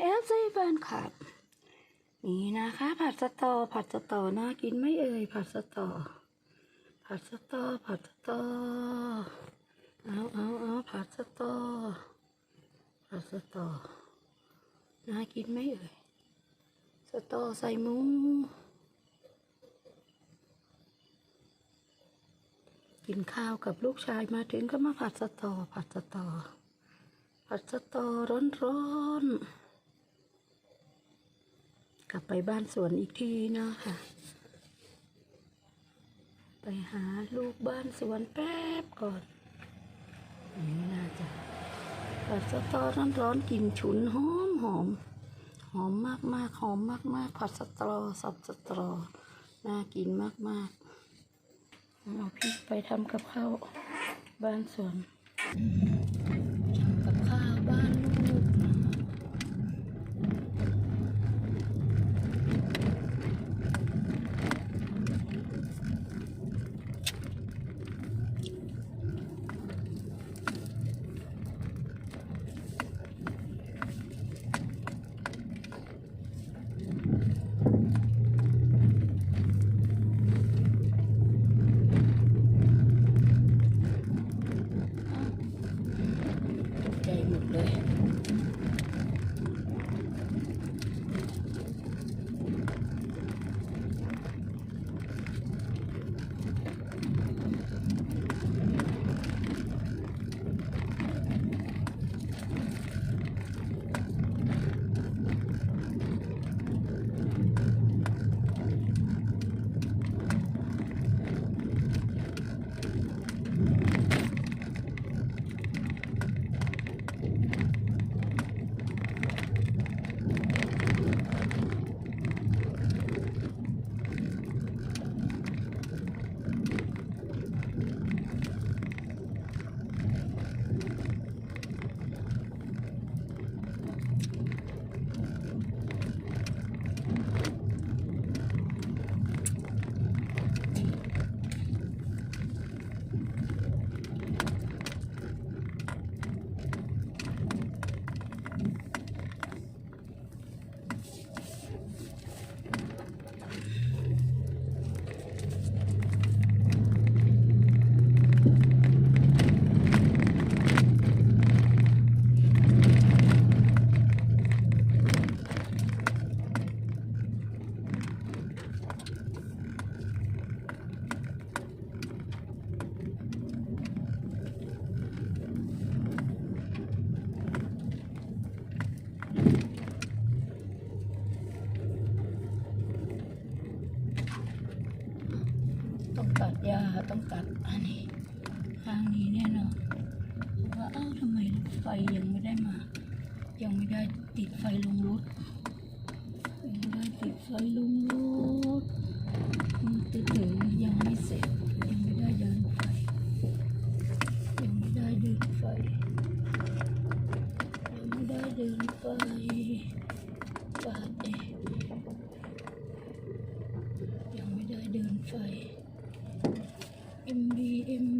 เอฟซีแฟนคลับ นี่นะคะ ผัดสตอผัดสตอน่ากินไม่เอ่ยผัดสตอผัดสตอผัดสตอเอาเอาเอาผัดสตอผัดสตอน่ากินไหมเอ่ยสตอใส่หมูกินข้าวกับลูกชายมาถึงก็มาผัดสตอผัดสตอผัดสตอร้อนๆ กลับไปบ้านสวนอีกทีนะคะไปหาลูกบ้านสวนแป๊บก่อนนี่น่าจะผัดสตอร้อนๆกลิ่นฉุนหอมหอมหอมมากมากๆหอมมากมากๆผัดสตอสับสตอน่ากินมากมากๆเอาพี่ไปทำกับข้าวบ้านสวน ตัดหญ้าต้องตัดอันนี้ทางนี้แน่นอนว่าเอ้าทำไมไฟยังไม่ได้มา ยังไม่ได้ติดไฟลงรถยังไม่ได้ติดไฟลงรถมือถือยังไม่เสร็จยังไม่ได้เดินไฟยังไม่ได้เดินไฟยังไม่ได้เดินไฟปาดเองยังไม่ได้เดินไฟ AM